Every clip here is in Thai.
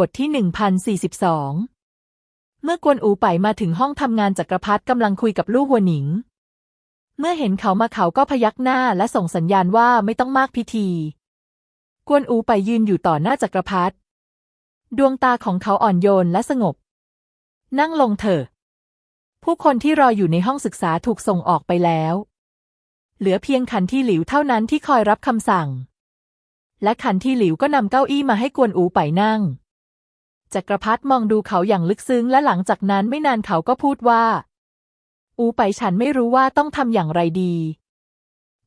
บทที่ 1042 เมื่อกวนอูไปมาถึงห้องทำงานจักรพรรดิกำลังคุยกับลู่หัวหนิง เมื่อเห็นเขามาเขาก็พยักหน้าและส่งสัญญาณว่าไม่ต้องมากพิธี กวนอูไปยืนอยู่ต่อหน้าจักรพรรดิดวงตาของเขาอ่อนโยนและสงบ นั่งลงเถอะ ผู้คนที่รออยู่ในห้องศึกษาถูกส่งออกไปแล้ว เหลือเพียงขันที่หลิวเท่านั้นที่คอยรับคำสั่ง และขันที่หลิวก็นำเก้าอี้มาให้กวนอูไปนั่ง จักรพรรดิมองดูเขาอย่างลึกซึ้งและหลังจากนั้นไม่นานเขาก็พูดว่า อูไปฉันไม่รู้ว่าต้องทำอย่างไรดี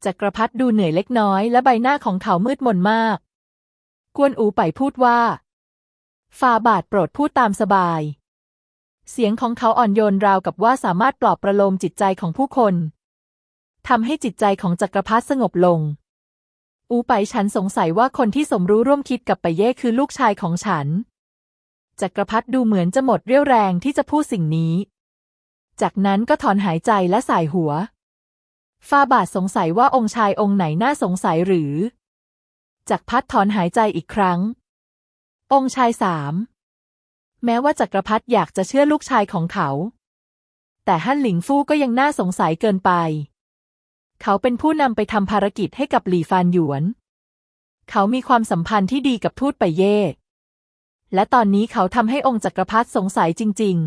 จักรพรรดิดูเหนื่อยเล็กน้อยและใบหน้าของเขามืดมนมาก กวนอูไปพูดว่าฟาบาทโปรดพูดตามสบาย เสียงของเขาอ่อนโยนราวกับว่าสามารถปลอบประโลมจิตใจของผู้คนทำให้จิตใจของจักรพรรดิสงบลง อูไปฉันสงสัยว่าคนที่สมรู้ร่วมคิดกับไปเย่คือลูกชายของฉัน จักรพรรดิดูเหมือนจะหมดเรี่ยวแรงที่จะพูดสิ่งนี้ จากนั้นก็ถอนหายใจและสายหัว ฟาบาทสงสัยว่าองค์ชายองค์ไหนน่าสงสัยหรือ จักรพรรดิถอนหายใจอีกครั้ง องค์ชายสาม แม้ว่าจักรพรรดิอยากจะเชื่อลูกชายของเขา แต่ฮั่นหลิงฟู่ก็ยังน่าสงสัยเกินไป เขาเป็นผู้นำไปทำภารกิจให้กับหลี่ฟานหยวน เขามีความสัมพันธ์ที่ดีกับทูตไปเย่ และตอนนี้เขาทำให้องค์จักรพรรดิสงสัยจริง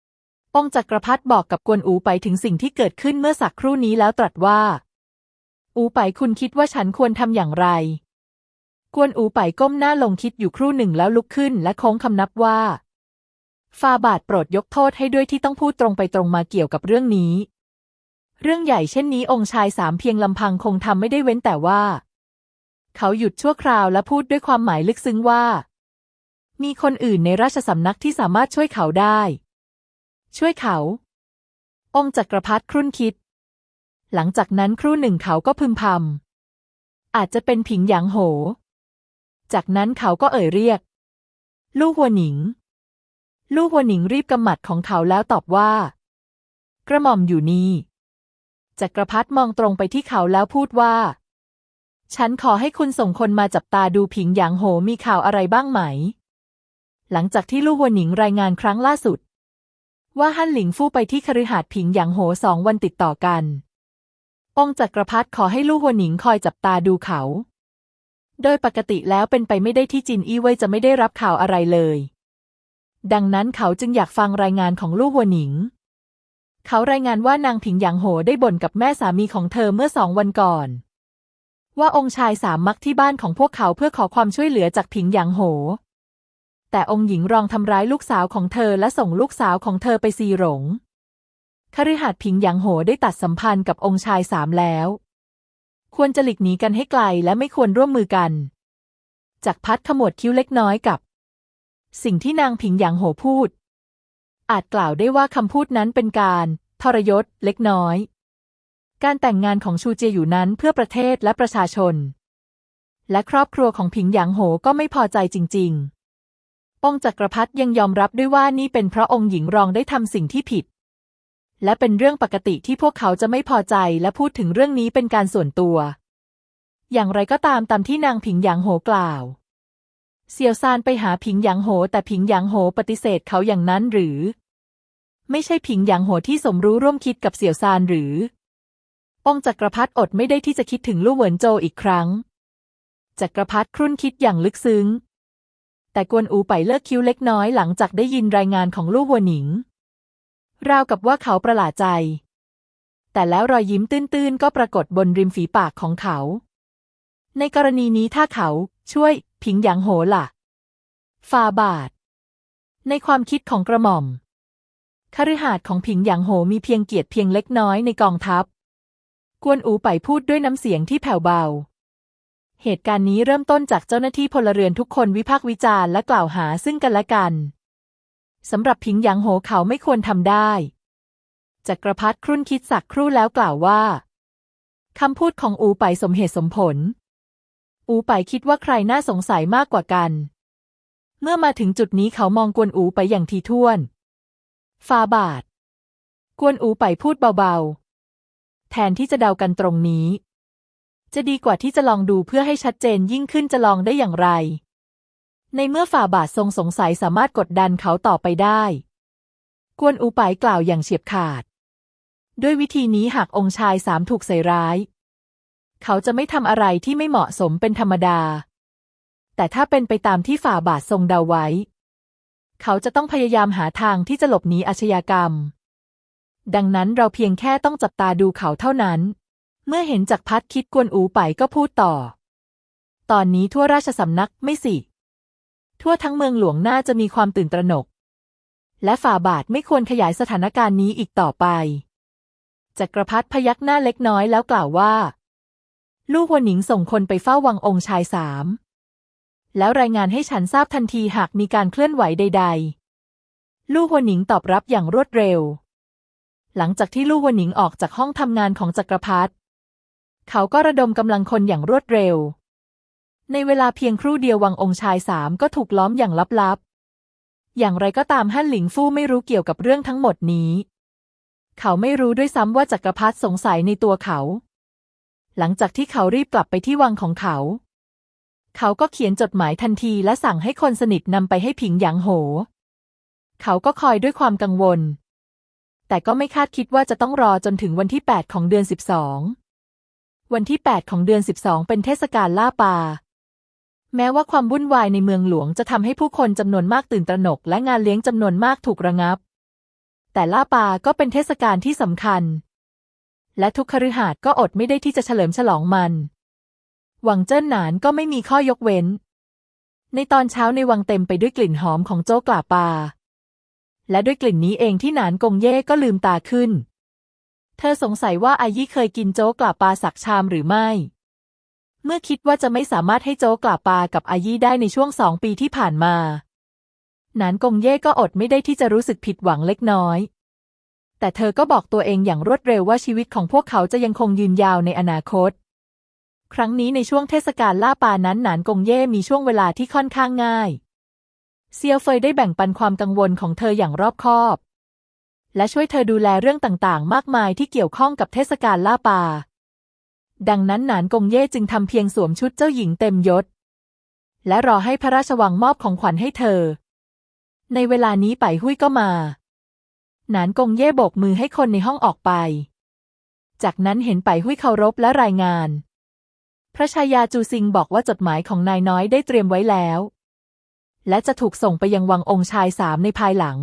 ๆ องค์จักรพรรดิบอกกับกวนอูไปถึงสิ่งที่เกิดขึ้นเมื่อสักครู่นี้แล้วตรัสว่า อูไปคุณคิดว่าฉันควรทำอย่างไร กวนอูไปก้มหน้าลงคิดอยู่ครู่หนึ่งแล้วลุกขึ้นและโค้งคำนับว่าฟาบาทโปรดยกโทษให้ด้วยที่ต้องพูดตรงไปตรงมาเกี่ยวกับเรื่องนี้ เรื่องใหญ่เช่นนี้องค์ชายสามเพียงลำพังคงทำไม่ได้เว้นแต่ว่า เขาหยุดชั่วคราวและพูดด้วยความหมายลึกซึ้งว่า มีคนอื่นในราชสำนักที่สามารถช่วยเขาได้ ช่วยเขา องค์จักรพรรดิครุ่นคิด หลังจากนั้นครู่หนึ่งเขาก็พึมพำ อาจจะเป็นผิงหยางโห จากนั้นเขาก็เอ่ยเรียก ลู่หัวหนิง ลู่หัวหนิงรีบกำหมัดของเขาแล้วตอบว่า กระหม่อมอยู่นี่ จักรพรรดิมองตรงไปที่เขาแล้วพูดว่าฉันขอให้คุณส่งคนมาจับตาดูผิงหยางโหมีข่าวอะไรบ้างไหม หลังจากที่ลู่หัวหนิงรายงานครั้งล่าสุด ว่าฮั่นหลิงฟู่ไปที่คฤหาสน์ผิงหยางโหสองวันติดต่อกัน องค์จักรพรรดิขอให้ลู่หัวหนิงคอยจับตาดูเขา โดยปกติแล้วเป็นไปไม่ได้ที่จินอี้เว่ยจะไม่ได้รับข่าวอะไรเลย ดังนั้นเขาจึงอยากฟังรายงานของลู่หัวหนิง เขารายงานว่านางผิงหยางโหได้บ่นกับแม่สามีของเธอเมื่อสองวันก่อนว่าองค์ชายสามมักที่บ้านของพวกเขาเพื่อขอความช่วยเหลือจากผิงหยางโห แต่องค์หญิงรองทำร้ายลูกสาวของเธอและส่งลูกสาวของเธอไปซีหลงคฤหาสน์ผิงหยางโหได้ตัดสัมพันธ์กับองค์ชายสามแล้ว ควรจะหลีกหนีกันให้ไกลและไม่ควรร่วมมือกัน จากพัดขมวดคิ้วเล็กน้อยกับ สิ่งที่นางผิงหยางโหพูด อาจกล่าวได้ว่าคำพูดนั้นเป็นการทรยศเล็กน้อย การแต่งงานของชูเจียอยู่นั้นเพื่อประเทศและประชาชน และครอบครัวของผิงหยางโหก็ไม่พอใจจริง ๆ องค์จักรพรรดิยังยอมรับด้วยว่านี่เป็นเพราะองค์หญิงรองได้ทำสิ่งที่ผิด และเป็นเรื่องปกติที่พวกเขาจะไม่พอใจและพูดถึงเรื่องนี้เป็นการส่วนตัว อย่างไรก็ตามตามที่นางผิงหยางโหกล่าว เซียวซานไปหาผิงหยางโห แต่ผิงหยางโหปฏิเสธเขาอย่างนั้นหรือ ไม่ใช่ผิงหยางโหที่สมรู้ร่วมคิดกับเสี่ยวซานหรือ องค์จักรพรรดิอดไม่ได้ที่จะคิดถึงลู่เหวินโจอีกครั้งจักรพรรดิครุ่นคิดอย่างลึกซึ้ง แต่กวนอูไปเลิกคิ้วเล็กน้อยหลังจากได้ยินรายงานของลู่หัวหนิง ราวกับว่าเขาประหลาดใจ แต่แล้วรอยยิ้มตื้นๆ ก็ปรากฏบนริมฝีปากของเขา ในกรณีนี้ถ้าเขาช่วย ผิงหยางโหล่ะฟาบาท ในความคิดของกระหม่อมคฤหาสน์ของผิงหยางโหมีเพียงเกียรติเพียงเล็กน้อยในกองทัพ กวนอูไปพูดด้วยน้ำเสียงที่แผ่วเบา เหตุการณ์นี้เริ่มต้นจากเจ้าหน้าที่พลเรือนทุกคนวิพากษ์วิจารณ์และกล่าวหาซึ่งกันและกันสำหรับผิงหยางโหเขาไม่ควรทำได้จักรพรรดิครุ่นคิดสักครู่แล้วกล่าวว่าคำพูดของอูไปสมเหตุสมผล อูไปคิดว่าใครน่าสงสัยมากกว่ากัน เมื่อมาถึงจุดนี้เขามองกวนอูไปอย่างทีท่วนฟาบาท กวนอูไปพูดเบาๆ แทนที่จะเดากันตรงนี้ จะดีกว่าที่จะลองดูเพื่อให้ชัดเจนยิ่งขึ้นจะลองได้อย่างไร ในเมื่อฝ่าบาททรงสงสัยสามารถกดดันเขาต่อไปได้ กวนอูไปกล่าวอย่างเฉียบขาด ด้วยวิธีนี้หากองค์ชายสามถูกใส่ร้าย เขาจะไม่ทำอะไรที่ไม่เหมาะสมเป็นธรรมดา แต่ถ้าเป็นไปตามที่ฝ่าบาททรงเดาไว้ เขาจะต้องพยายามหาทางที่จะหลบหนีอาชญากรรม ดังนั้นเราเพียงแค่ต้องจับตาดูเขาเท่านั้น เมื่อเห็นจากรพัดคิดกวนอูไปก็พูดต่อ ตอนนี้ทั่วราชสำนักไม่สิ ทั่วทั้งเมืองหลวงน่าจะมีความตื่นตระหนก และฝ่าบาทไม่ควรขยายสถานการณ์นี้อีกต่อไป จักรพรรดิพยักหน้าเล็กน้อยแล้วกล่าวว่า ลูกหัวหนิงส่งคนไปเฝ้าวังองค์ชายสาม แล้วรายงานให้ฉันทราบทันทีหากมีการเคลื่อนไหวใด ๆ ลูกหัวหนิงตอบรับอย่างรวดเร็วหลังจากที่ลูกหัวหนิงออกจากห้องทำงานของจักรพรรดิ เขาก็ระดมกำลังคนอย่างรวดเร็ว ในเวลาเพียงครู่เดียววังองค์ชายสามก็ถูกล้อมอย่างลับๆ อย่างไรก็ตามฮั่นหลิงฟู่ไม่รู้เกี่ยวกับเรื่องทั้งหมดนี้ เขาไม่รู้ด้วยซ้ำว่าจักรพรรดิสงสัยในตัวเขา หลังจากที่เขารีบกลับไปที่วังของเขา เขาก็เขียนจดหมายทันทีและสั่งให้คนสนิทนำไปให้ผิงหยางโห เขาก็คอยด้วยความกังวล แต่ก็ไม่คาดคิดว่าจะต้องรอจนถึงวันที่ 8 ของเดือน 12 วันที่ 8 ของเดือน 12 เป็นเทศกาลล่าปลา แม้ว่าความวุ่นวายในเมืองหลวงจะทำให้ผู้คนจำนวนมากตื่นตระหนก และงานเลี้ยงจำนวนมากถูกระงับ แต่ล่าปลาก็เป็นเทศกาลที่สำคัญ และทุกคฤหาสน์ก็อดไม่ได้ที่จะเฉลิมฉลองมัน วังเจิ้นหนานก็ไม่มีข้อยกเว้น ในตอนเช้าในวังเต็มไปด้วยกลิ่นหอมของโจ๊กกลาปลาและด้วยกลิ่นนี้เองที่หนานกงเย่ก็ลืมตาขึ้น เธอสงสัยว่าอายี่เคยกินโจ๊กกลาปลาสักชามหรือไม่ เมื่อคิดว่าจะไม่สามารถให้โจ๊กกลาปลากับอายี่ได้ในช่วงสองปีที่ผ่านมา นานกงเย่ก็อดไม่ได้ที่จะรู้สึกผิดหวังเล็กน้อย แต่เธอก็บอกตัวเองอย่างรวดเร็วว่าชีวิตของพวกเขาจะยังคงยืนยาวในอนาคต ครั้งนี้ในช่วงเทศกาลล่าปลานั้นหนานกงเย่มีช่วงเวลาที่ค่อนข้างง่าย เซียวเฟยได้แบ่งปันความกังวลของเธออย่างรอบคอบ และช่วยเธอดูแลเรื่องต่างๆ มากมายที่เกี่ยวข้องกับเทศกาลล่าปลาดังนั้นหนานกงเย่จึงทำเพียงสวมชุดเจ้าหญิงเต็มยศ และรอให้พระราชวังมอบของขวัญให้เธอ ในเวลานี้ไปหุ้ยก็มา หนานกงเย่โบกมือให้คนในห้องออกไป จากนั้นเห็นไปหุ้ยเคารพและรายงาน พระชายาจูซิงบอกว่าจดหมายของนายน้อยได้เตรียมไว้แล้ว และจะถูกส่งไปยังวังองค์ชายสามในภายหลัง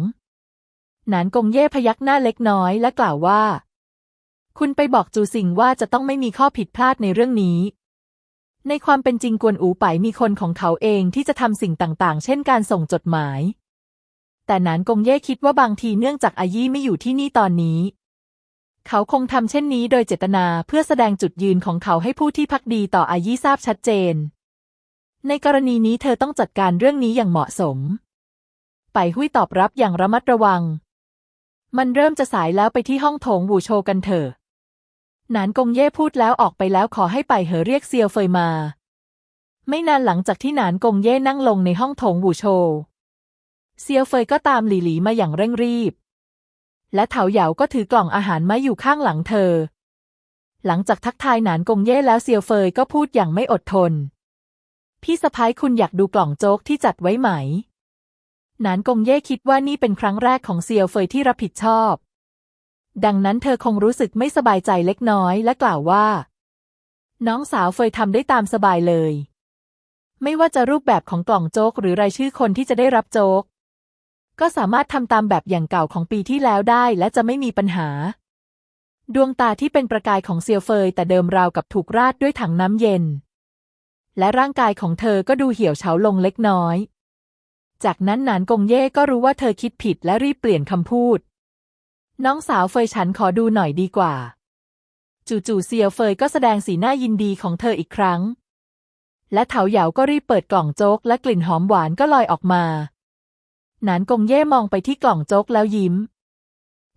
นานกงเย่พยักหน้าเล็กน้อยและกล่าวว่า คุณไปบอกจูซิงว่าจะต้องไม่มีข้อผิดพลาดในเรื่องนี้ ในความเป็นจริงกวนอูไปมีคนของเขาเองที่จะทำสิ่งต่างๆ เช่นการส่งจดหมาย แต่หนานกงเย่คิดว่าบางทีเนื่องจากอายี่ไม่อยู่ที่นี่ตอนนี้ เขาคงทำเช่นนี้โดยเจตนาเพื่อแสดงจุดยืนของเขาให้ผู้ที่พักดีต่ออายี่ทราบชัดเจน ในกรณีนี้เธอต้องจัดการเรื่องนี้อย่างเหมาะสม ไปหุ้ยตอบรับอย่างระมัดระวัง มันเริ่มจะสายแล้วไปที่ห้องโถงบูโชกันเถอะ หนานกงเย่พูดแล้วออกไปแล้วขอให้ไปเหอเรียกเซียวเฟยมา ไม่นานหลังจากที่หนานกงเย่นั่งลงในห้องโถงบูโช เซียวเฟยก็ตามหลี่หลีมาอย่างเร่งรีบ และเถาเหยาก็ถือกล่องอาหารมาอยู่ข้างหลังเธอ หลังจากทักทายหนานกงเย่แล้วเซียวเฟยก็พูดอย่างไม่อดทน พี่สะพ้ายคุณอยากดูกล่องโจ๊กที่จัดไว้ไหม นานกงเย่คิดว่านี่เป็นครั้งแรกของเซียวเฟยที่รับผิดชอบ ดังนั้นเธอคงรู้สึกไม่สบายใจเล็กน้อยและกล่าวว่า น้องสาวเฟยทำได้ตามสบายเลย ไม่ว่าจะรูปแบบของกล่องโจ๊กหรือรายชื่อคนที่จะได้รับโจ๊ก ก็สามารถทำตามแบบอย่างเก่าของปีที่แล้วได้และจะไม่มีปัญหา ดวงตาที่เป็นประกายของเซียวเฟยแต่เดิมราวกับถูกราดด้วยถังน้ำเย็น และร่างกายของเธอก็ดูเหี่ยวเฉาลงเล็กน้อย จากนั้นหนานกงเย่ก็รู้ว่าเธอคิดผิดและรีบเปลี่ยนคำพูด น้องสาวเฟยฉันขอดูหน่อยดีกว่า จู่ๆเซียวเฟยก็แสดงสีหน้ายินดีของเธออีกครั้ง และเถาเหยาก็รีบเปิดกล่องโจ๊กและกลิ่นหอมหวานก็ลอยออกมา หนานกงเย่มองไปที่กล่องโจ๊กแล้วยิ้ม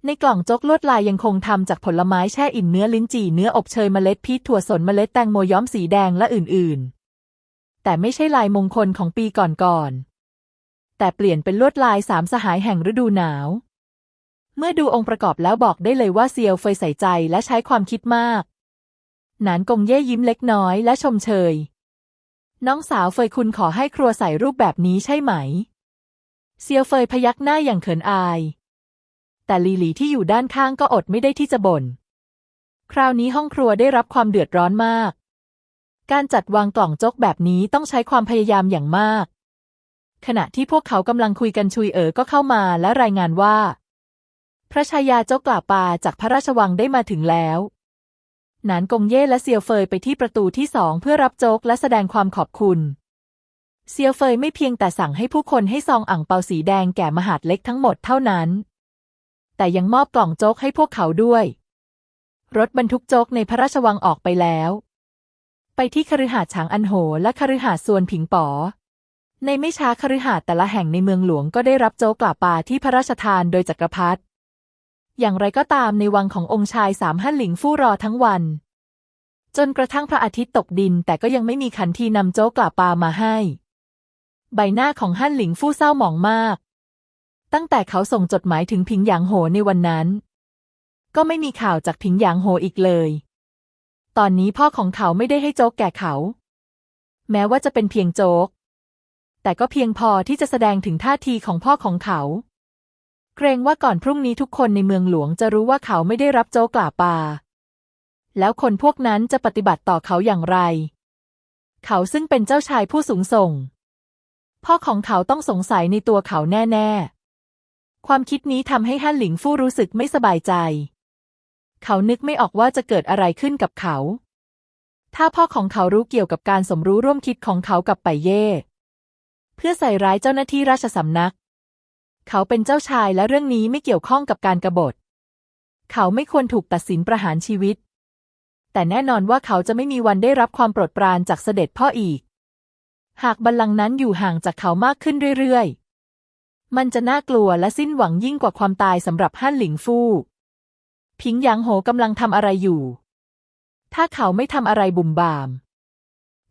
ในกล่องโจ๊กลวดลายยังคงทำจากผลไม้แช่อิ่มเนื้อลิ้นจี่เนื้ออบเชยเมล็ดพีชถั่วสนเมล็ดแตงโมย้อมสีแดงและอื่นๆ แต่ไม่ใช่ลายมงคลของปีก่อนๆ แต่เปลี่ยนเป็นลวดลายสามสหายแห่งฤดูหนาว เมื่อดูองค์ประกอบแล้วบอกได้เลยว่าเซียวเฟยใส่ใจและใช้ความคิดมาก หนานกงเย่ยิ้มเล็กน้อยและชมเชย น้องสาวเฟยคุณขอให้ครัวใส่รูปแบบนี้ใช่ไหม เซียวเฟยพยักหน้าอย่างเขินอาย แต่ลีหลีที่อยู่ด้านข้างก็อดไม่ได้ที่จะบ่น คราวนี้ห้องครัวได้รับความเดือดร้อนมาก การจัดวางกล่องจกแบบนี้ต้องใช้ความพยายามอย่างมาก ขณะที่พวกเขากำลังคุยกันชุยเอ๋อก็เข้ามาและรายงานว่า พระชายาโจ๊กกล่าปาจากพระราชวังได้มาถึงแล้ว หนานกงเย่และเซียวเฟยไปที่ประตูที่สองเพื่อรับโจ๊กและแสดงความขอบคุณ เซียวเฟยไม่เพียงแต่สั่งให้ผู้คนให้ซองอ่างเปาสีแดงแก่มหาดเล็กทั้งหมดเท่านั้น แต่ยังมอบกล่องโจ๊กให้พวกเขาด้วย รถบรรทุกโจ๊กในพระราชวังออกไปแล้ว ไปที่คฤหาสน์ฉางอันโหและคฤหาสน์ซวนผิงป๋อ ในไม่ช้าคฤหาสน์แต่ละแห่งในเมืองหลวงก็ได้รับโจ๊กกล่าปาที่พระราชทานโดยจักรพรรดิอย่างไรก็ตามในวังขององค์ชายสามฮั่นหลิงฟู่รอทั้งวัน จนกระทั่งพระอาทิตย์ตกดิน แต่ก็ยังไม่มีขันทีนำโจ๊กกล่าปามาให้ ใบหน้าของฮั่นหลิงฟู่เศร้าหมองมาก ตั้งแต่เขาส่งจดหมายถึงผิงหยางโหในวันนั้น ก็ไม่มีข่าวจากผิงหยางโหอีกเลย ตอนนี้พ่อของเขาไม่ได้ให้โจ๊กแก่เขา แม้ว่าจะเป็นเพียงโจ๊ก แต่ก็เพียงพอที่จะแสดงถึงท่าทีของพ่อของเขา เกรงว่าก่อนพรุ่งนี้ทุกคนในเมืองหลวงจะรู้ว่าเขาไม่ได้รับโจกล่าปา แล้วคนพวกนั้นจะปฏิบัติต่อเขาอย่างไร เขาซึ่งเป็นเจ้าชายผู้สูงส่ง พ่อของเขาต้องสงสัยในตัวเขาแน่ๆ ความคิดนี้ทำให้ฮั่นหลิงฟู่รู้สึกไม่สบายใจ เขานึกไม่ออกว่าจะเกิดอะไรขึ้นกับเขา ถ้าพ่อของเขารู้เกี่ยวกับการสมรู้ร่วมคิดของเขากับไปเย่ พื่อใส่ร้ายเจ้าหน้าที่ราชสำนัก เขาเป็นเจ้าชายและเรื่องนี้ไม่เกี่ยวข้องกับการกบฏ เขาไม่ควรถูกตัดสินประหารชีวิต แต่แน่นอนว่าเขาจะไม่มีวันได้รับความโปรดปรานจากเสด็จพ่ออีก หากบัลลังก์นั้นอยู่ห่างจากเขามากขึ้นเรื่อยๆ มันจะน่ากลัวและสิ้นหวังยิ่งกว่าความตายสำหรับฮั่นหลิงฟู่พิงหยางโหกำลังทำอะไรอยู่ ถ้าเขาไม่ทำอะไรบุ่มบาม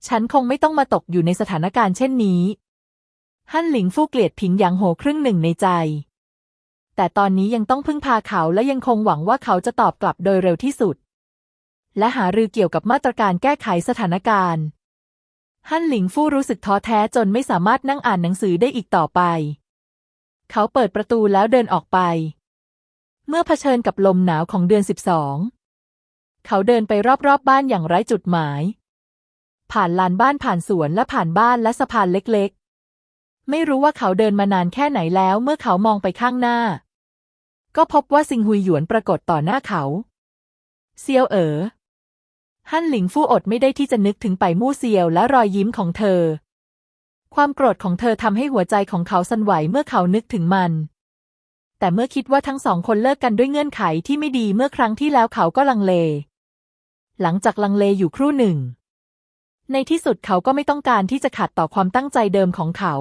ฉันคงไม่ต้องมาตกอยู่ในสถานการณ์เช่นนี้ ฮั่นหลิงฟู่เกลียดพิงหยางโหครึ่งหนึ่งในใจ แต่ตอนนี้ยังต้องพึ่งพาเขาและยังคงหวังว่าเขาจะตอบกลับโดยเร็วที่สุด และหารือเกี่ยวกับมาตรการแก้ไขสถานการณ์ฮั่นหลิงฟู่รู้สึกท้อแท้จนไม่สามารถนั่งอ่านหนังสือได้อีกต่อไป เขาเปิดประตูแล้วเดินออกไป เมื่อเผชิญกับลมหนาวของเดือนสิบสอง เขาเดินไปรอบๆบบ้านอย่างไร้จุดหมาย ผ่านลานบ้านผ่านสวนและผ่านบ้านและสะพานเล็กๆ ไม่รู้ว่าเขาเดินมานานแค่ไหนแล้วเมื่อเขามองไปข้างหน้า ก็พบว่าซิงฮุยหยวนปรากฏต่อหน้าเขา เซียวเอ๋อฮั่นหลิงฟู่อดไม่ได้ที่จะนึกถึงไปมู่เซียวและรอยยิ้มของเธอ ความโกรธของเธอทำให้หัวใจของเขาสั่นไหวเมื่อเขานึกถึงมัน แต่เมื่อคิดว่าทั้งสองคนเลิกกันด้วยเงื่อนไขที่ไม่ดีเมื่อครั้งที่แล้วเขาก็ลังเล หลังจากลังเลอยู่ครู่หนึ่ง ในที่สุดเขาก็ไม่ต้องการที่จะขัดต่อความตั้งใจเดิมของเขา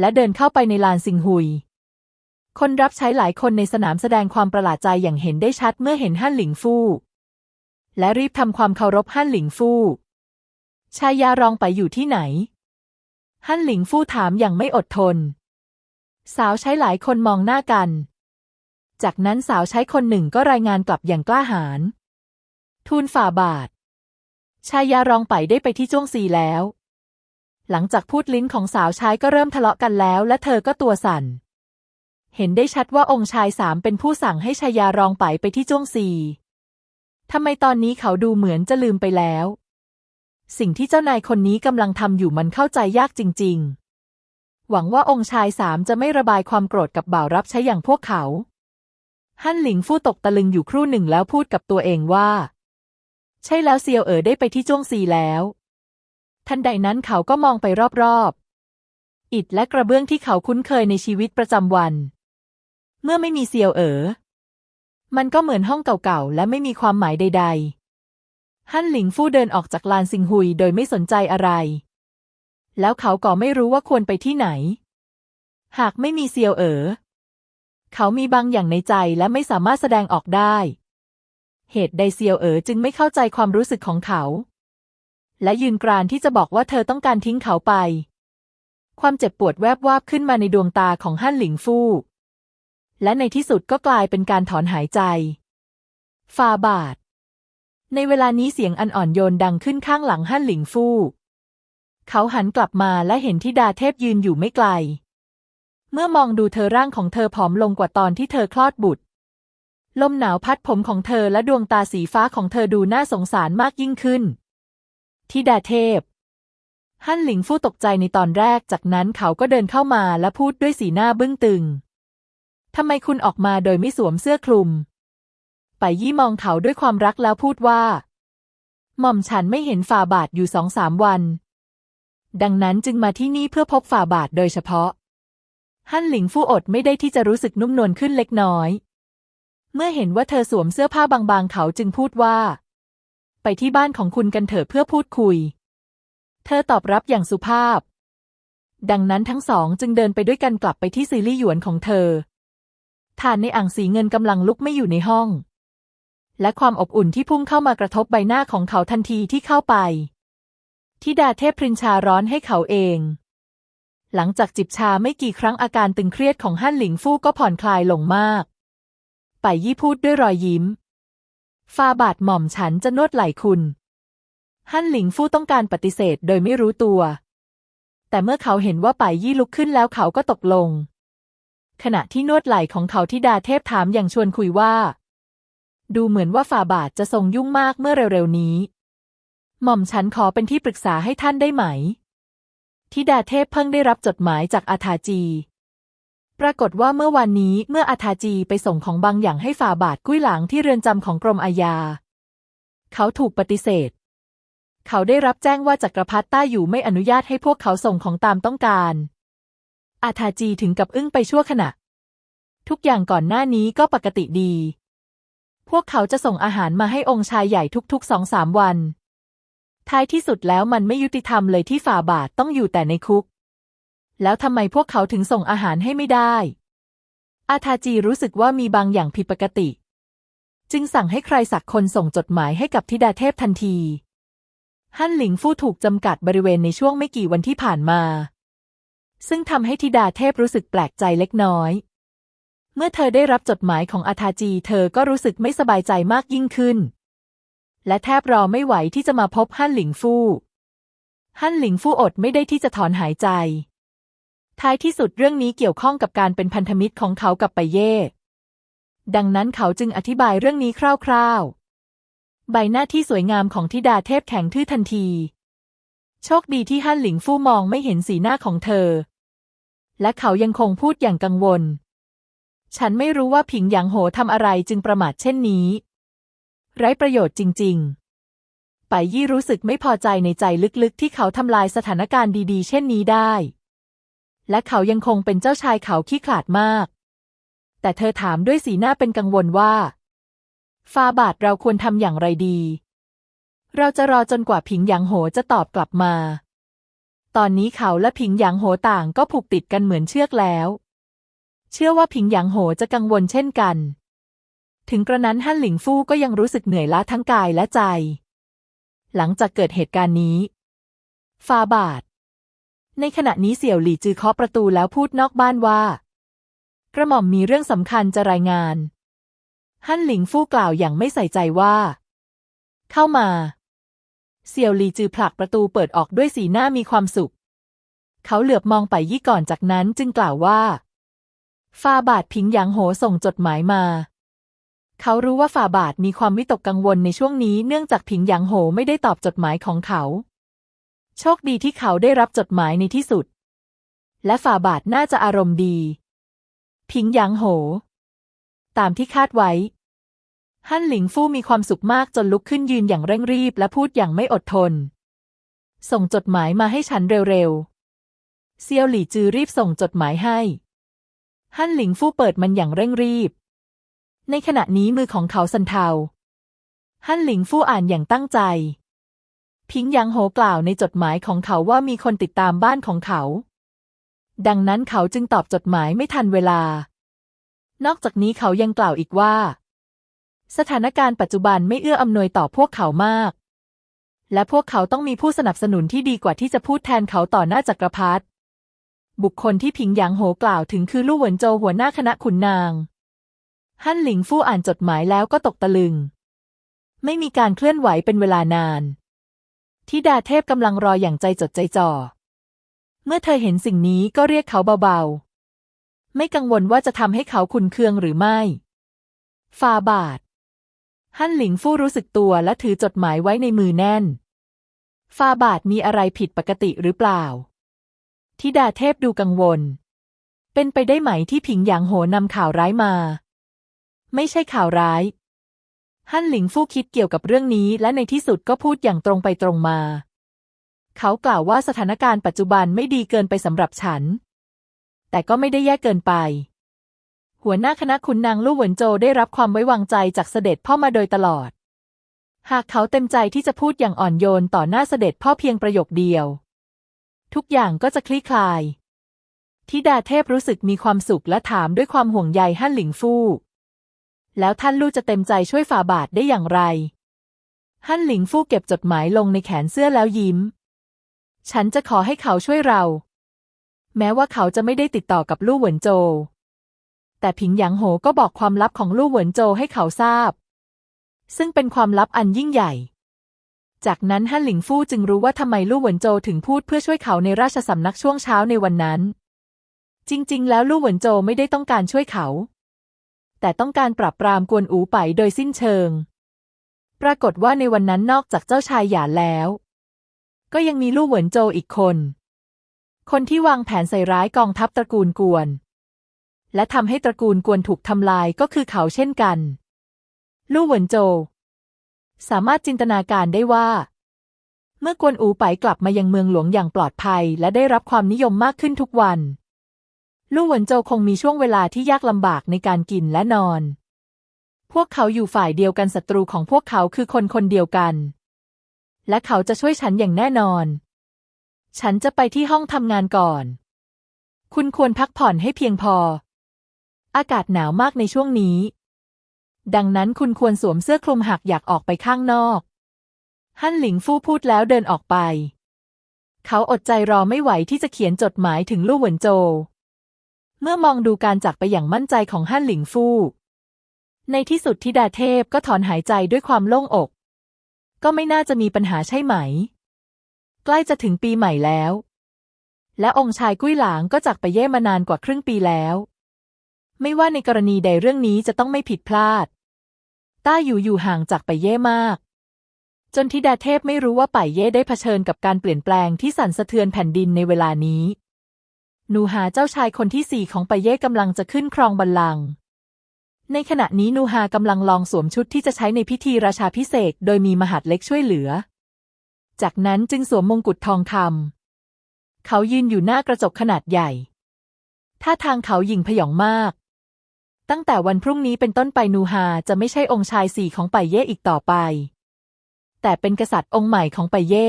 และเดินเข้าไปในลานซิงฮุย คนรับใช้หลายคนในสนามแสดงความประหลาดใจอย่างเห็นได้ชัดเมื่อเห็นฮั่นหลิงฟู่ และรีบทำความเคารพฮั่นหลิงฟู่ ชายารองไปอยู่ที่ไหน ฮั่นหลิงฟู่ถามอย่างไม่อดทน สาวใช้หลายคนมองหน้ากัน จากนั้นสาวใช้คนหนึ่งก็รายงานกลับอย่างกล้าหาญ ทูลฝ่าบาท ชายารองไปได้ไปที่จ้วงซีแล้ว หลังจากพูดลิ้นของสาวใช้ก็เริ่มทะเลาะกันแล้ว และเธอก็ตัวสั่น เห็นได้ชัดว่าองค์ชายสามเป็นผู้สั่งให้ชายารองไปไปที่จ้วงซีทำไมตอนนี้เขาดูเหมือนจะลืมไปแล้ว สิ่งที่เจ้านายคนนี้กำลังทำอยู่มันเข้าใจยากจริง ๆ หวังว่าองค์ชายสามจะไม่ระบายความโกรธกับบ่าวรับใช้อย่างพวกเขาฮั่นหลิงฟู่ตกตะลึงอยู่ครู่หนึ่งแล้วพูดกับตัวเองว่า ใช่แล้วเซียวเอ๋อได้ไปที่จ้วงซีแล้ว ทันใดนั้นเขาก็มองไปรอบๆ อิฐและกระเบื้องที่เขาคุ้นเคยในชีวิตประจำวัน เมื่อไม่มีเซียวเอ๋อ มันก็เหมือนห้องเก่าๆ และไม่มีความหมายใด ๆ ฮั่นหลิงฟู่เดินออกจากลานซิงฮุยโดยไม่สนใจอะไร แล้วเขาก็ไม่รู้ว่าควรไปที่ไหน หากไม่มีเซียวเอ๋อ เขามีบางอย่างในใจและไม่สามารถแสดงออกได้ เหตุใดเซียวเอ๋อจึงไม่เข้าใจความรู้สึกของเขา และยืนกรานที่จะบอกว่าเธอต้องการทิ้งเขาไป ความเจ็บปวดแวบวาบขึ้นมาในดวงตาของฮั่นหลิงฟู่ และในที่สุดก็กลายเป็นการถอนหายใจฟาบาท ในเวลานี้เสียงอันอ่อนโยนดังขึ้นข้างหลังฮั่นหลิงฟู่ เขาหันกลับมาและเห็นทิดาเทพยืนอยู่ไม่ไกล เมื่อมองดูเธอร่างของเธอผอมลงกว่าตอนที่เธอคลอดบุตร ลมหนาวพัดผมของเธอและดวงตาสีฟ้าของเธอดูน่าสงสารมากยิ่งขึ้น ทิดาเทพ ฮั่นหลิงฟู่ตกใจในตอนแรก จากนั้นเขาก็เดินเข้ามาและพูดด้วยสีหน้าบึ้งตึง ทำไมคุณออกมาโดยไม่สวมเสื้อคลุม ไปยี่มองเขาด้วยความรักแล้วพูดว่า หม่อมฉันไม่เห็นฝ่าบาทอยู่สองสามวัน ดังนั้นจึงมาที่นี่เพื่อพบฝ่าบาทโดยเฉพาะ ฮั่นหลิงฟู่อดไม่ได้ที่จะรู้สึกนุ่มนวลขึ้นเล็กน้อย เมื่อเห็นว่าเธอสวมเสื้อผ้าบางๆ เขาจึงพูดว่า ไปที่บ้านของคุณกันเถอะเพื่อพูดคุย เธอตอบรับอย่างสุภาพ ดังนั้นทั้งสองจึงเดินไปด้วยกันกลับไปที่ซีลี่หยวนของเธอถ่านในอ่างสีเงินกำลังลุกไม่อยู่ในห้อง และความอบอุ่นที่พุ่งเข้ามากระทบใบหน้าของเขาทันทีที่เข้าไปทิดาเทพพรินชาร้อนให้เขาเอง หลังจากจิบชาไม่กี่ครั้งอาการตึงเครียดของฮั่นหลิงฟู่ก็ผ่อนคลายลงมาก ไปยี่พูดด้วยรอยยิ้ม ฟาบาทหม่อมฉันจะนวดไหล่คุณฮั่นหลิงฟู่ต้องการปฏิเสธโดยไม่รู้ตัว แต่เมื่อเขาเห็นว่าไปยี่ลุกขึ้นแล้วเขาก็ตกลง ขณะที่นวดไหล่ของเขาทิดาเทพถามอย่างชวนคุยว่า ดูเหมือนว่าฟาบาทจะทรงยุ่งมากเมื่อเร็วๆนี้ หม่อมฉันขอเป็นที่ปรึกษาให้ท่านได้ไหม ทิดาเทพเพิ่งได้รับจดหมายจากอาทาจี ปรากฏว่าเมื่อวันนี้เมื่ออาทาจีไปส่งของบางอย่างให้ฟาบาทกุ้ยหลางที่เรือนจำของกรมอาญา เขาถูกปฏิเสธ เขาได้รับแจ้งว่าจักรพรรดิต้าอยู่ไม่อนุญาตให้พวกเขาส่งของตามต้องการ อาทาจีถึงกับอึ้งไปชั่วขณะ ทุกอย่างก่อนหน้านี้ก็ปกติดี พวกเขาจะส่งอาหารมาให้องค์ชายใหญ่ทุกๆสองสามวัน ท้ายที่สุดแล้วมันไม่ยุติธรรมเลยที่ฝ่าบาทต้องอยู่แต่ในคุก แล้วทำไมพวกเขาถึงส่งอาหารให้ไม่ได้ อาทาจีรู้สึกว่ามีบางอย่างผิดปกติ จึงสั่งให้ใครสักคนส่งจดหมายให้กับธิดาเทพทันที ฮั่นหลิงฟู่ถูกจำกัดบริเวณในช่วงไม่กี่วันที่ผ่านมา ซึ่งทำให้ธิดาเทพรู้สึกแปลกใจเล็กน้อย เมื่อเธอได้รับจดหมายของอาทาจี เธอก็รู้สึกไม่สบายใจมากยิ่งขึ้น และแทบรอไม่ไหวที่จะมาพบฮั่นหลิงฟู่ฮั่นหลิงฟู่อดไม่ได้ที่จะถอนหายใจ ท้ายที่สุดเรื่องนี้เกี่ยวข้องกับการเป็นพันธมิตรของเขากับไปเย่ ดังนั้นเขาจึงอธิบายเรื่องนี้คร่าวๆ ใบหน้าที่สวยงามของธิดาเทพแข็งทื่อทันที โชคดีที่ฮั่นหลิงฟู่มองไม่เห็นสีหน้าของเธอ และเขายังคงพูดอย่างกังวล ฉันไม่รู้ว่าผิงหยางโหทำอะไรจึงประมาทเช่นนี้ ไร้ประโยชน์จริง ๆไปยี่รู้สึกไม่พอใจในใจลึกๆ ที่เขาทำลายสถานการณ์ดีๆ เช่นนี้ได้ และเขายังคงเป็นเจ้าชายเขาขี้ขลาดมาก แต่เธอถามด้วยสีหน้าเป็นกังวลว่า ฟาบาทเราควรทำอย่างไรดี เราจะรอจนกว่าผิงหยางโหจะตอบกลับมา ตอนนี้เขาและผิงหยางโหต่างก็ผูกติดกันเหมือนเชือกแล้ว เชื่อว่าผิงหยางโหจะกังวลเช่นกัน ถึงกระนั้นฮั่นหลิงฟู่ก็ยังรู้สึกเหนื่อยล้าทั้งกายและใจ หลังจากเกิดเหตุการณ์นี้ฟาบาท ในขณะนี้เสี่ยวหลี่จือเคาะประตูแล้วพูดนอกบ้านว่า กระหม่อมมีเรื่องสำคัญจะรายงาน ฮั่นหลิงฟู่กล่าวอย่างไม่ใส่ใจว่า เข้ามา เสี่ยวหลี่จือผลักประตูเปิดออกด้วยสีหน้ามีความสุข เขาเหลือบมองไปยี่ก่อนจากนั้นจึงกล่าวว่าฟาบาทพิงหยางโหส่งจดหมายมา เขารู้ว่าฝ่าบาทมีความวิตกกังวลในช่วงนี้เนื่องจากผิงหยางโหไม่ได้ตอบจดหมายของเขา โชคดีที่เขาได้รับจดหมายในที่สุด และฝ่าบาทน่าจะอารมณ์ดีผิงหยางโห ตามที่คาดไว้ ฮั่นหลิงฟู่มีความสุขมากจนลุกขึ้นยืนอย่างเร่งรีบและพูดอย่างไม่อดทน ส่งจดหมายมาให้ฉันเร็วๆ เซียวหลี่จือรีบส่งจดหมายให้ ฮั่นหลิงฟู่เปิดมันอย่างเร่งรีบ ในขณะนี้มือของเขาสันเทา ฮั่นหลิงฟู่อ่านอย่างตั้งใจ พิงยังโหกล่าวในจดหมายของเขาว่ามีคนติดตามบ้านของเขา ดังนั้นเขาจึงตอบจดหมายไม่ทันเวลา นอกจากนี้เขายังกล่าวอีกว่า สถานการณ์ปัจจุบันไม่เอื้ออำนวยต่อพวกเขามาก และพวกเขาต้องมีผู้สนับสนุนที่ดีกว่าที่จะพูดแทนเขาต่อหน้าจักรพรรดิบุคคลที่พิงหยางโหกล่าวถึงคือลู่เหวินโจหัวหน้าคณะขุนนาง ฮั่นหลิงฟู่อ่านจดหมายแล้วก็ตกตะลึง ไม่มีการเคลื่อนไหวเป็นเวลานาน ทิดาเทพกำลังรออย่างใจจดใจจ่อ เมื่อเธอเห็นสิ่งนี้ก็เรียกเขาเบาๆ ไม่กังวลว่าจะทำให้เขาขุนเคืองหรือไม่ฟาบาท ฮั่นหลิงฟู่รู้สึกตัวและถือจดหมายไว้ในมือแน่นฟาบาทมีอะไรผิดปกติหรือเปล่า ทิดาเทพดูกังวล เป็นไปได้ไหมที่ผิงหยางโหนำข่าวร้ายมา ไม่ใช่ข่าวร้าย ฮั่นหลิงฟู่คิดเกี่ยวกับเรื่องนี้และในที่สุดก็พูดอย่างตรงไปตรงมา เขากล่าวว่าสถานการณ์ปัจจุบันไม่ดีเกินไปสำหรับฉัน แต่ก็ไม่ได้แย่เกินไป หัวหน้าคณะขุนนางลู่เหวินโจได้รับความไว้วางใจจากเสด็จพ่อมาโดยตลอด หากเขาเต็มใจที่จะพูดอย่างอ่อนโยนต่อหน้าเสด็จพ่อเพียงประโยคเดียว ทุกอย่างก็จะคลี่คลาย ทิดาเทพรู้สึกมีความสุขและถามด้วยความห่วงใยฮั่นหลิงฟู่ แล้วท่านลู่จะเต็มใจช่วยฝ่าบาทได้อย่างไร ฮั่นหลิงฟู่เก็บจดหมายลงในแขนเสื้อแล้วยิ้ม ฉันจะขอให้เขาช่วยเรา แม้ว่าเขาจะไม่ได้ติดต่อกับลู่เหวินโจ แต่ผิงหยางโหก็บอกความลับของลู่เหวินโจให้เขาทราบ ซึ่งเป็นความลับอันยิ่งใหญ่ จากนั้นฮั่นหลิงฟู่จึงรู้ว่าทำไมลู่เหวินโจถึงพูดเพื่อช่วยเขาในราชสำนักช่วงเช้าในวันนั้น จริง ๆ แล้วลู่เหวินโจไม่ได้ต้องการช่วยเขา แต่ต้องการปราบปรามกวนอูไปโดยสิ้นเชิง ปรากฏว่าในวันนั้นนอกจากเจ้าชายหยาแล้ว ก็ยังมีลู่เหวินโจอีกคน คนที่วางแผนใส่ร้ายกองทัพตระกูลกวน และทำให้ตระกูลกวนถูกทำลายก็คือเขาเช่นกัน ลู่เหวินโจ สามารถจินตนาการได้ว่า เมื่อกวนอูไปกลับมายังเมืองหลวงอย่างปลอดภัย และได้รับความนิยมมากขึ้นทุกวัน ลู่หวนโจคงมีช่วงเวลาที่ยากลำบากในการกินและนอน พวกเขาอยู่ฝ่ายเดียวกันศัตรูของพวกเขาคือคนคนเดียวกัน และเขาจะช่วยฉันอย่างแน่นอน ฉันจะไปที่ห้องทำงานก่อน คุณควรพักผ่อนให้เพียงพอ อากาศหนาวมากในช่วงนี้ ดังนั้นคุณควรสวมเสื้อคลุมหากอยากออกไปข้างนอก ฮั่นหลิงฟู่พูดแล้วเดินออกไป เขาอดใจรอไม่ไหวที่จะเขียนจดหมายถึงลู่หวนโจ เมื่อมองดูการจากไปอย่างมั่นใจของฮั่นหลิงฟู่ ในที่สุดทิดาเทพก็ถอนหายใจด้วยความโล่งอก ก็ไม่น่าจะมีปัญหาใช่ไหม ใกล้จะถึงปีใหม่แล้ว และองค์ชายกุ้ยหลางก็จากไปเย่มานานกว่าครึ่งปีแล้ว ไม่ว่าในกรณีใดเรื่องนี้จะต้องไม่ผิดพลาด ต้าอยู่อยู่ห่างจากไปเย่มาก จนทิดาเทพไม่รู้ว่าไปเย่ได้เผชิญกับการเปลี่ยนแปลงที่สั่นสะเทือนแผ่นดินในเวลานี้ นูฮาเจ้าชายคนที่สี่ของไปเย่กำลังจะขึ้นครองบัลลังก์ในขณะนี้นูฮากำลังลองสวมชุดที่จะใช้ในพิธีราชาพิเศษโดยมีมหาดเล็กช่วยเหลือ จากนั้นจึงสวมมงกุฎทองคำเขายืนอยู่หน้ากระจกขนาดใหญ่ ท่าทางเขาหยิ่งพยองมาก ตั้งแต่วันพรุ่งนี้เป็นต้นไปนูฮาจะไม่ใช่องค์ชายสี่ของไปเย่อีกต่อไป แต่เป็นกษัตริย์องค์ใหม่ของไปเย่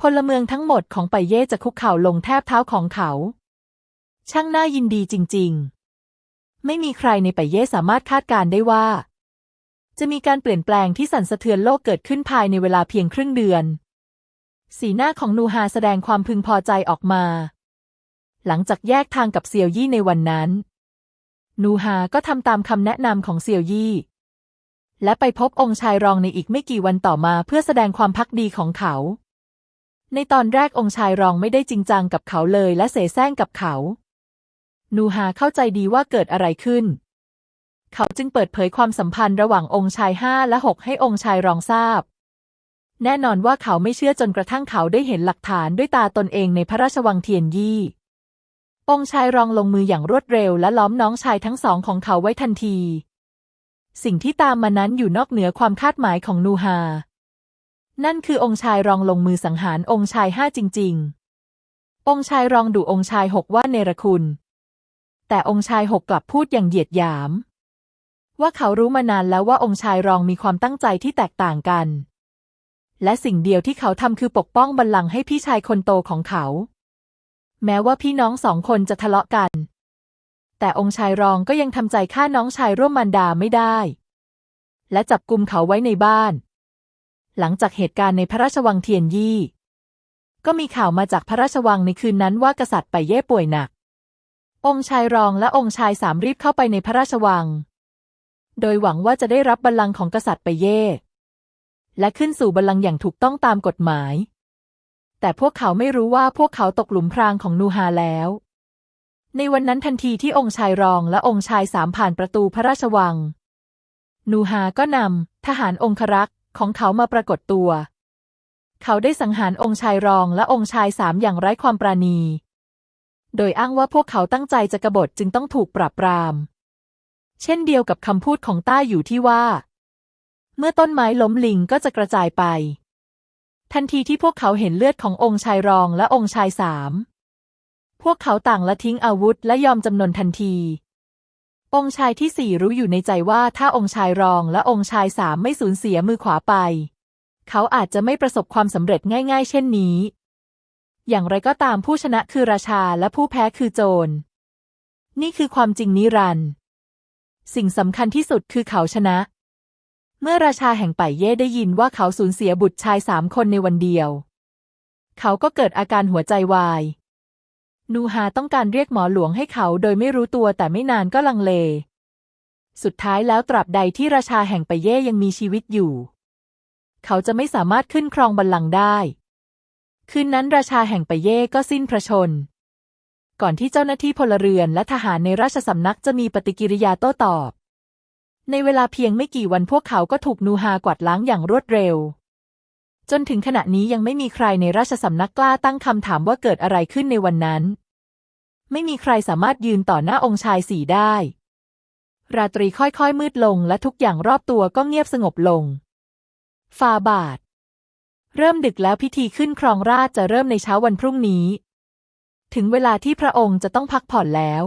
พลเมืองทั้งหมดของไปเย่จะคุกเข่าลงแทบเท้าของเขา ช่างน่ายินดีจริง ๆ ไม่มีใครในไปเย่สามารถคาดการได้ว่า จะมีการเปลี่ยนแปลงที่สั่นสะเทือนโลกเกิดขึ้นภายในเวลาเพียงครึ่งเดือน สีหน้าของนูฮาแสดงความพึงพอใจออกมา หลังจากแยกทางกับเซียวยี่ในวันนั้น นูฮาก็ทำตามคำแนะนำของเซียวยี่ และไปพบองค์ชายรองในอีกไม่กี่วันต่อมาเพื่อแสดงความพักดีของเขา ในตอนแรกองค์ชายรองไม่ได้จริงจังกับเขาเลยและเสแสร้งกับเขา นูฮาเข้าใจดีว่าเกิดอะไรขึ้น เขาจึงเปิดเผยความสัมพันธ์ระหว่างองค์ชายห้าและหกให้องค์ชายรองทราบ แน่นอนว่าเขาไม่เชื่อจนกระทั่งเขาได้เห็นหลักฐานด้วยตาตนเองในพระราชวังเทียนยี่ องค์ชายรองลงมืออย่างรวดเร็วและล้อมน้องชายทั้งสองของเขาไว้ทันที สิ่งที่ตามมานั้นอยู่นอกเหนือความคาดหมายของนูฮา นั่นคือองค์ชายรองลงมือสังหารองค์ชายห้าจริง ๆ องค์ชายรองดุองค์ชายหกว่าเนรคุณ แต่องค์ชายหกกลับพูดอย่างเหยียดหยาม ว่าเขารู้มานานแล้วว่าองค์ชายรองมีความตั้งใจที่แตกต่างกัน และสิ่งเดียวที่เขาทำคือปกป้องบัลลังก์ให้พี่ชายคนโตของเขา แม้ว่าพี่น้องสองคนจะทะเลาะกัน แต่องค์ชายรองก็ยังทำใจฆ่าน้องชายร่วมมารดาไม่ได้ และจับกุมเขาไว้ในบ้าน หลังจากเหตุการณ์ในพระราชวังเทียนยี่ ก็มีข่าวมาจากพระราชวังในคืนนั้นว่ากษัตริย์ไปเย่ป่วยหนัก องค์ชายรองและองค์ชายสามรีบเข้าไปในพระราชวัง โดยหวังว่าจะได้รับบัลลังก์ของกษัตริย์ไปเย่ และขึ้นสู่บัลลังก์อย่างถูกต้องตามกฎหมาย แต่พวกเขาไม่รู้ว่าพวกเขาตกหลุมพรางของนูฮาแล้ว ในวันนั้นทันทีที่องค์ชายรองและองค์ชายสามผ่านประตูพระราชวังนูฮาก็นำทหารองครักษ์ ของเขามาปรากฏตัว เขาได้สังหารองค์ชายรองและองค์ชายสามอย่างไร้ความปราณี โดยอ้างว่าพวกเขาตั้งใจจะกบฏจึงต้องถูกปราบปราม เช่นเดียวกับคำพูดของต้าอยู่ที่ว่า เมื่อต้นไม้ล้มลิงก็จะกระจายไป ทันทีที่พวกเขาเห็นเลือดขององค์ชายรองและองค์ชายสามพวกเขาต่างละทิ้งอาวุธและยอมจำนนทันที องค์ชายที่สี่รู้อยู่ในใจว่าถ้าองค์ชายรองและองค์ชายสามไม่สูญเสียมือขวาไป เขาอาจจะไม่ประสบความสำเร็จง่าย ๆ เช่นนี้ อย่างไรก็ตามผู้ชนะคือราชาและผู้แพ้คือโจร นี่คือความจริงนิรันด์สิ่งสำคัญที่สุดคือเขาชนะ เมื่อราชาแห่งป่ายเย่ได้ยินว่าเขาสูญเสียบุตรชายสามคนในวันเดียว เขาก็เกิดอาการหัวใจวาย นูฮาต้องการเรียกหมอหลวงให้เขาโดยไม่รู้ตัวแต่ไม่นานก็ลังเล สุดท้ายแล้วตราบใดที่ราชาแห่งไปเย่ยังมีชีวิตอยู่ เขาจะไม่สามารถขึ้นครองบัลลังก์ได้ คืนนั้นราชาแห่งไปเย่ก็สิ้นพระชน ก่อนที่เจ้าหน้าที่พลเรือนและทหารในราชสำนักจะมีปฏิกิริยาโต้ตอบ ในเวลาเพียงไม่กี่วันพวกเขาก็ถูกนูฮากวาดล้างอย่างรวดเร็ว จนถึงขณะนี้ยังไม่มีใครในราชสำนักกล้าตั้งคำถามว่าเกิดอะไรขึ้นในวันนั้น ไม่มีใครสามารถยืนต่อหน้าองค์ชายสีได้ ราตรีค่อยๆมืดลงและทุกอย่างรอบตัวก็เงียบสงบลงฟาบาท เริ่มดึกแล้วพิธีขึ้นครองราชจะเริ่มในเช้าวันพรุ่งนี้ ถึงเวลาที่พระองค์จะต้องพักผ่อนแล้ว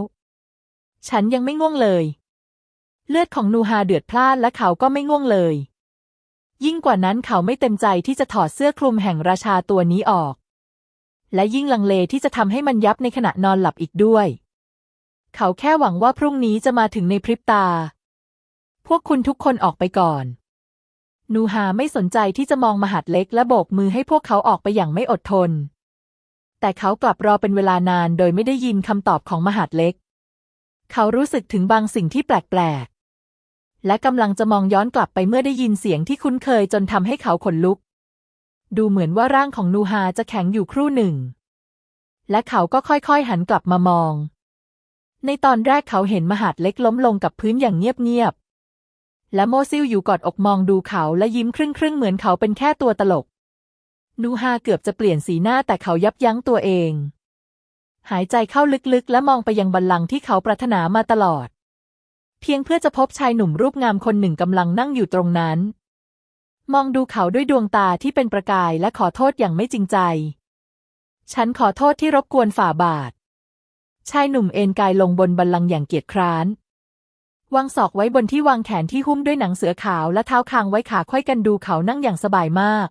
ฉันยังไม่ง่วงเลย เลือดของนูฮาเดือดพล่านและเขาก็ไม่ง่วงเลย ยิ่งกว่านั้นเขาไม่เต็มใจที่จะถอดเสื้อคลุมแห่งราชาตัวนี้ออก และยิ่งลังเลที่จะทำให้มันยับในขณะนอนหลับอีกด้วย เขาแค่หวังว่าพรุ่งนี้จะมาถึงในพริบตา พวกคุณทุกคนออกไปก่อนนูฮาไม่สนใจที่จะมองมหาดเล็กและโบกมือให้พวกเขาออกไปอย่างไม่อดทน แต่เขากลับรอเป็นเวลานานโดยไม่ได้ยินคำตอบของมหาดเล็ก เขารู้สึกถึงบางสิ่งที่แปลก และกำลังจะมองย้อนกลับไปเมื่อได้ยินเสียงที่คุ้นเคยจนทำให้เขาขนลุก ดูเหมือนว่าร่างของนูฮาจะแข็งอยู่ครู่หนึ่ง และเขาก็ค่อยๆหันกลับมามอง ในตอนแรกเขาเห็นมหาดเล็กล้มลงกับพื้นอย่างเงียบๆ และโมซิลอยู่กอดอกมองดูเขาและยิ้มครึ่งๆเหมือนเขาเป็นแค่ตัวตลก นูฮาเกือบจะเปลี่ยนสีหน้าแต่เขายับยั้งตัวเอง หายใจเข้าลึกๆ และมองไปยังบัลลังก์ที่เขาปรารถนามาตลอด เพียงเพื่อจะพบชายหนุ่มรูปงามคนหนึ่งกำลังนั่งอยู่ตรงนั้น มองดูเขาด้วยดวงตาที่เป็นประกายและขอโทษอย่างไม่จริงใจ ฉันขอโทษที่รบกวนฝ่าบาท ชายหนุ่มเอนกายลงบนบัลลังก์อย่างเกียจคร้านวางศอกไว้บนที่วางแขนที่หุ้มด้วยหนังเสือขาวและเท้าคางไว้ขาค่อยกันดูเขานั่งอย่างสบายมาก